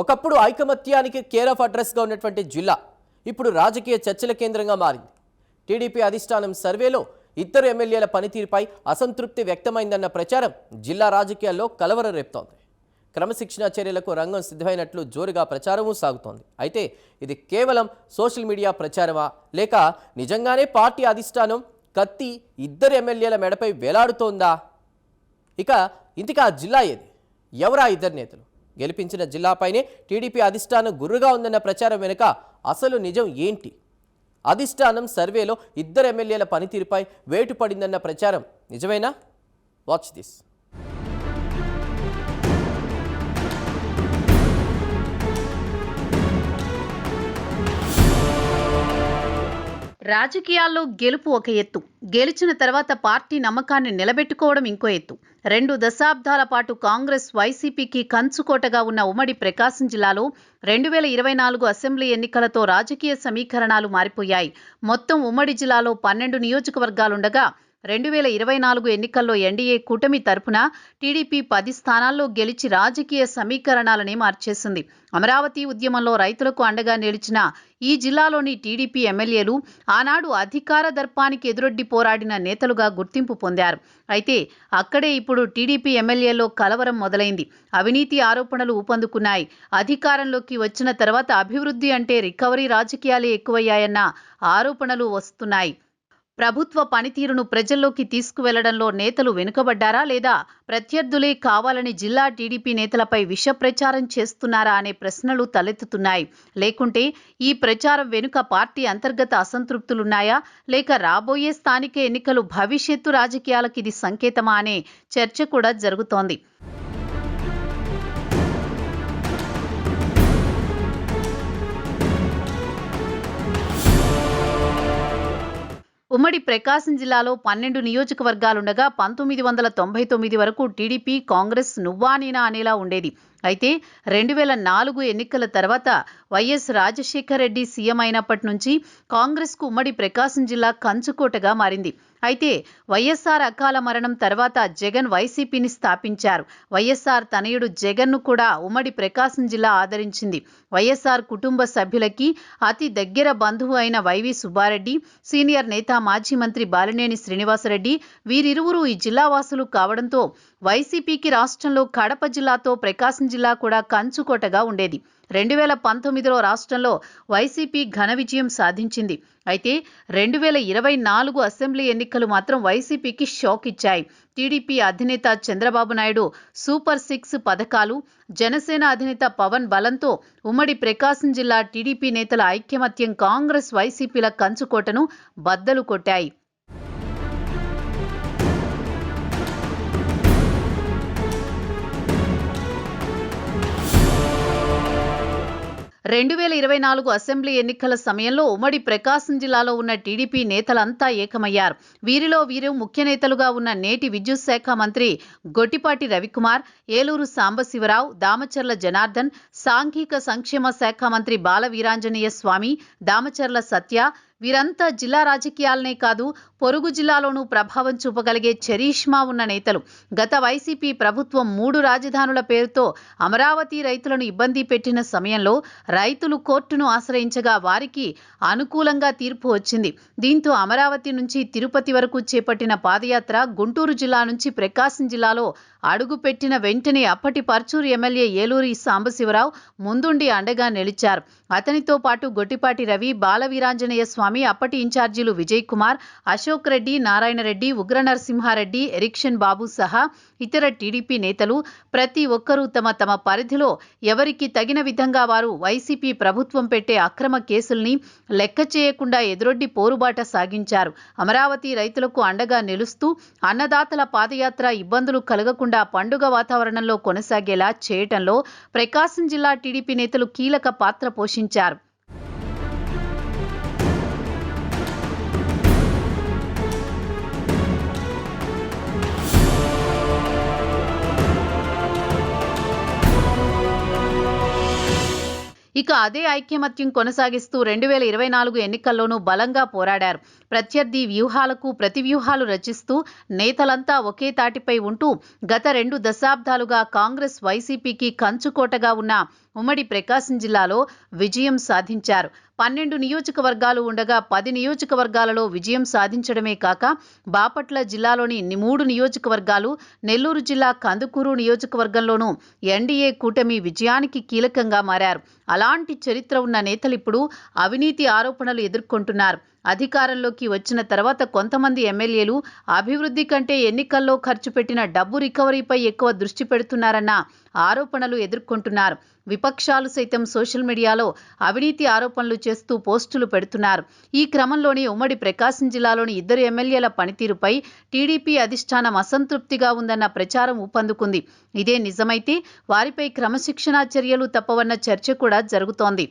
ఒకప్పుడు ఐకమత్యానికి care of అడ్రస్గా ఉన్నటువంటి జిల్లా ఇప్పుడు రాజకీయ చర్చల కేంద్రంగా మారింది. టీడీపీ అధిష్టానం సర్వేలో ఇద్దరు ఎమ్మెల్యేల పనితీరుపై అసంతృప్తి వ్యక్తమైందన్న ప్రచారం జిల్లా రాజకీయాల్లో కలవరం రేపుతోంది. క్రమశిక్షణ చర్యలకు రంగం సిద్ధమైనట్లు జోరుగా ప్రచారమూ సాగుతోంది. అయితే ఇది కేవలం సోషల్ మీడియా ప్రచారమా? లేక నిజంగానే పార్టీ అధిష్టానం కత్తి ఇద్దరు ఎమ్మెల్యేల మెడపై వేలాడుతోందా? ఇక ఇంతకా జిల్లా ఏది? ఎవరా ఇద్దరు నేతలు? గెలిపించిన జిల్లాపైనే టీడీపీ అధిష్టానం గుర్రుగా ఉందన్న ప్రచారం వెనుక అసలు నిజం ఏంటి? అధిష్టానం సర్వేలో ఇద్దరు ఎమ్మెల్యేల పనితీరుపై వేటు పడిందన్న ప్రచారం. నిజమేనా? వాచ్ దిస్ రాజకీయాల్లో గెలుపు ఒక ఎత్తు. గెలిచిన తర్వాత పార్టీ నమ్మకాన్ని నిలబెట్టుకోవడం ఇంకో ఎత్తు. రెండు దశాబ్దాల పాటు కాంగ్రెస్ వైసీపీకి కంచుకోటగా ఉన్న ఉమ్మడి ప్రకాశం జిల్లాలో రెండు వేల ఇరవై నాలుగు అసెంబ్లీ ఎన్నికలతో రాజకీయ సమీకరణాలు మారిపోయాయి. మొత్తం ఉమ్మడి జిల్లాలో పన్నెండు నియోజకవర్గాలుండగా రెండు వేల ఇరవై నాలుగు ఎన్నికల్లో ఎన్డీఏ కూటమి తరపున టీడీపీ పది స్థానాల్లో గెలిచి రాజకీయ సమీకరణాలని మార్చేసింది. అమరావతి ఉద్యమంలో రైతులకు అండగా నిలిచిన ఈ జిల్లాలోని టీడీపీ ఎమ్మెల్యేలు ఆనాడు అధికార దర్పానికి ఎదురొడ్డి పోరాడిన నేతలుగా గుర్తింపు పొందారు. అయితే అక్కడే ఇప్పుడు టీడీపీ ఎమ్మెల్యేలో కలవరం మొదలైంది. అవినీతి ఆరోపణలు ఊపందుకున్నాయి. అధికారంలోకి వచ్చిన తర్వాత అభివృద్ధి అంటే రికవరీ రాజకీయాలే ఎక్కువయ్యాయన్న ఆరోపణలు వస్తున్నాయి. ప్రభుత్వ పనితీరును ప్రజల్లోకి తీసుకువెళ్ళడంలో నేతలు వెనుకబడ్డారా లేదా ప్రత్యర్థులే కావాలని జిల్లా టీడీపీ నేతలపై విష ప్రచారం చేస్తున్నారా అనే ప్రశ్నలు తలెత్తుతున్నాయి. లేకుంటే ఈ ప్రచారం వెనుక పార్టీ అంతర్గత అసంతృప్తులున్నాయా? లేక రాబోయే స్థానిక ఎన్నికలు భవిష్యత్తు రాజకీయాలకు ఇది సంకేతమా అనే చర్చ కూడా జరుగుతోంది. ఉమ్మడి ప్రకాశం జిల్లాలో పన్నెండు నియోజకవర్గాలుండగా పంతొమ్మిది వందల తొంభై తొమ్మిది వరకు టీడీపీ కాంగ్రెస్ నువ్వా నేనా అనేలా ఉండేది. అయితే రెండు వేల నాలుగు ఎన్నికల తర్వాత వైఎస్ రాజశేఖర రెడ్డి సీఎం అయినప్పటి నుంచి కాంగ్రెస్కు ఉమ్మడి ప్రకాశం జిల్లా కంచుకోటగా మారింది. అయితే వైఎస్ఆర్ అకాల మరణం తర్వాత జగన్ వైసీపీని స్థాపించారు. వైఎస్ఆర్ తనయుడు జగన్ను కూడా ఉమ్మడి ప్రకాశం జిల్లా ఆదరించింది. వైఎస్ఆర్ కుటుంబ సభ్యులకి అతి దగ్గర బంధువు అయిన వైవి సుబ్బారెడ్డి సీనియర్ నేత మాజీ మంత్రి బాలినేని శ్రీనివాసరెడ్డి వీరిరువురు ఈ జిల్లా వాసులు కావడంతో వైసీపీకి రాష్ట్రంలో కడప జిల్లాతో ప్రకాశం జిల్లా కూడా కంచుకోటగా ఉండేది. రెండు వేల పంతొమ్మిదిలో రాష్ట్రంలో వైసీపీ ఘన విజయం సాధించింది. అయితే రెండు వేల ఇరవై నాలుగు అసెంబ్లీ ఎన్నికలు మాత్రం వైసీపీకి షాక్ ఇచ్చాయి. టీడీపీ అధినేత చంద్రబాబు నాయుడు సూపర్ సిక్స్ పథకాలు జనసేన అధినేత పవన్ బలంతో ఉమ్మడి ప్రకాశం జిల్లా టీడీపీ నేతల ఐక్యమత్యం కాంగ్రెస్ వైసీపీల కంచుకోటను బద్దలు కొట్టాయి. రెండు వేల ఇరవై నాలుగు అసెంబ్లీ ఎన్నికల సమయంలో ఉమ్మడి ప్రకాశం జిల్లాలో ఉన్న టీడీపీ నేతలంతా ఏకమయ్యారు. వీరిలో వీరు ముఖ్య నేతలుగా ఉన్న నేటి విద్యుత్ శాఖ మంత్రి గొట్టిపాటి రవికుమార్ ఏలూరు సాంబశివరావు దామచర్ల జనార్దన్ సాంఘిక సంక్షేమ శాఖ మంత్రి బాల వీరాంజనేయ స్వామి దామచర్ల సత్య వీరంతా జిల్లా రాజకీయాలనే కాదు పొరుగు జిల్లాలోనూ ప్రభావం చూపగలిగే చరీష్మా ఉన్న నేతలు. గత వైసీపీ ప్రభుత్వం మూడు రాజధానుల పేరుతో అమరావతి రైతులను ఇబ్బంది పెట్టిన సమయంలో రైతులు కోర్టును ఆశ్రయించగా వారికి అనుకూలంగా తీర్పు వచ్చింది. దీంతో అమరావతి నుంచి తిరుపతి వరకు చేపట్టిన పాదయాత్ర గుంటూరు జిల్లా నుంచి ప్రకాశం జిల్లాలో అడుగు పెట్టిన వెంటనే అప్పటి పర్చూరు ఎమ్మెల్యే ఏలూరి సాంబశివరావు ముందుండి అండగా నిలిచారు. అతనితో పాటు గొట్టిపాటి రవి బాలవీరాంజనేయ స్వామి అప్పటి ఇన్ఛార్జీలు విజయ్ కుమార్ అశోక్ రెడ్డి నారాయణ రెడ్డి ఉగ్ర నరసింహారెడ్డి ఎరిక్షన్ బాబు సహా ఇతర టీడీపీ నేతలు ప్రతి ఒక్కరూ తమ తమ పరిధిలో ఎవరికి తగిన విధంగా వారు వైసీపీ ప్రభుత్వం పెట్టే అక్రమ కేసుల్ని లెక్క చేయకుండా ఎదురొడ్డి పోరుబాట సాగించారు. అమరావతి రైతులకు అండగా నిలుస్తూ అన్నదాతల పాదయాత్ర ఇబ్బందులు కలగకుండా పండుగ వాతావరణంలో కొనసాగేలా చేయటంలో ప్రకాశం జిల్లా టీడీపీ నేతలు కీలక పాత్ర పోషించారు. ఇక అదే ఐక్యమత్యం కొనసాగిస్తూ రెండు వేల ఇరవై నాలుగు ఎన్నికల్లోనూ బలంగా పోరాడారు. ప్రత్యర్థి వ్యూహాలకు ప్రతి వ్యూహాలు రచిస్తూ నేతలంతా ఒకే తాటిపై ఉంటూ గత రెండు దశాబ్దాలుగా కాంగ్రెస్ వైసీపీకి కంచుకోటగా ఉన్న ఉమ్మడి ప్రకాశం జిల్లాలో విజయం సాధించారు. పన్నెండు నియోజకవర్గాలు ఉండగా పది నియోజకవర్గాలలో విజయం సాధించడమే కాక బాపట్ల జిల్లాలోని మూడు నియోజకవర్గాలు నెల్లూరు జిల్లా కందుకూరు నియోజకవర్గంలోనూ ఎన్డీఏ కూటమి విజయానికి కీలకంగా మారారు. అలాంటి చరిత్ర ఉన్న నేతలు ఇప్పుడు అవినీతి ఆరోపణలు ఎదుర్కొంటున్నారు. అధికారంలోకి వచ్చిన తర్వాత కొంతమంది ఎమ్మెల్యేలు అభివృద్ధి కంటే ఎన్నికల్లో ఖర్చు పెట్టిన డబ్బు రికవరీపై ఎక్కువ దృష్టి పెడుతున్నారన్న ఆరోపణలు ఎదుర్కొంటున్నారు. విపక్షాలు సైతం సోషల్ మీడియాలో అవినీతి ఆరోపణలు చేస్తూ పోస్టులు పెడుతున్నారు. ఈ క్రమంలోనే ఉమ్మడి ప్రకాశం జిల్లాలోని ఇద్దరు ఎమ్మెల్యేల పనితీరుపై టీడీపీ అధిష్టానం అసంతృప్తిగా ఉందన్న ప్రచారం ఊపందుకుంది. ఇదే నిజమైతే వారిపై క్రమశిక్షణా చర్యలు తప్పవన్న చర్చ కూడా జరుగుతోంది.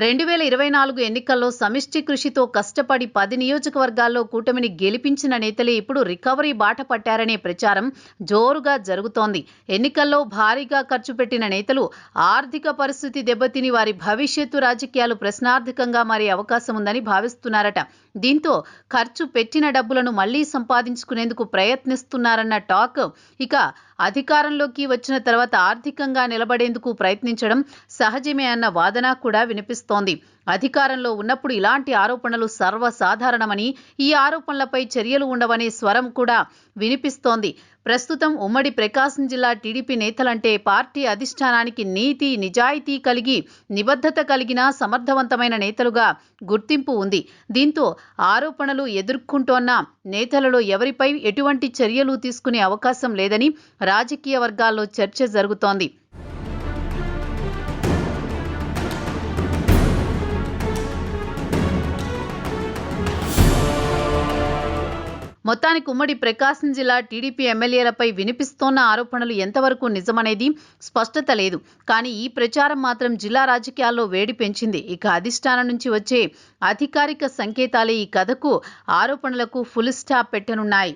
రెండు వేల ఇరవై నాలుగు ఎన్నికల్లో సమిష్టి కృషితో కష్టపడి పది నియోజకవర్గాల్లో కూటమిని గెలిపించిన నేతలే ఇప్పుడు రికవరీ బాట పట్టారనే ప్రచారం జోరుగా జరుగుతోంది. ఎన్నికల్లో భారీగా ఖర్చు పెట్టిన నేతలు ఆర్థిక పరిస్థితి దెబ్బతిని వారి భవిష్యత్తు రాజకీయాలు ప్రశ్నార్థకంగా మారే అవకాశం ఉందని భావిస్తున్నారట. దీంతో ఖర్చు పెట్టిన డబ్బులను మళ్ళీ సంపాదించుకునేందుకు ప్రయత్నిస్తున్నారన్న టాక్ ఇక అధికారంలోకి వచ్చిన తర్వాత ఆర్థికంగా నిలబడేందుకు ప్రయత్నించడం సహజమే అన్న వాదన కూడా వినిపిస్తోంది. అధికారంలో ఉన్నప్పుడు ఇలాంటి ఆరోపణలు సర్వసాధారణమని ఈ ఆరోపణలపై చర్యలు ఉండవనే స్వరం కూడా వినిపిస్తోంది. ప్రస్తుతం ఉమ్మడి ప్రకాశం జిల్లా టీడీపీ నేతలంటే పార్టీ అధిష్టానానికి నీతి నిజాయితీ కలిగి నిబద్ధత కలిగిన సమర్థవంతమైన నేతలుగా గుర్తింపు ఉంది. దీంతో ఆరోపణలు ఎదుర్కొంటోన్న నేతలలో ఎవరిపై ఎటువంటి చర్యలు తీసుకునే అవకాశం లేదని రాజకీయ వర్గాల్లో చర్చ జరుగుతోంది. మొత్తానికి ఉమ్మడి ప్రకాశం జిల్లా టీడీపీ ఎమ్మెల్యేలపై వినిపిస్తోన్న ఆరోపణలు ఎంతవరకు నిజమనేది స్పష్టత లేదు. కానీ ఈ ప్రచారం మాత్రం జిల్లా రాజకీయాల్లో వేడి పెంచింది. ఇక అధిష్టానం నుంచి వచ్చే అధికారిక సంకేతాలే ఈ కథకు ఆరోపణలకు ఫుల్ స్టాప్ పెట్టనున్నాయి.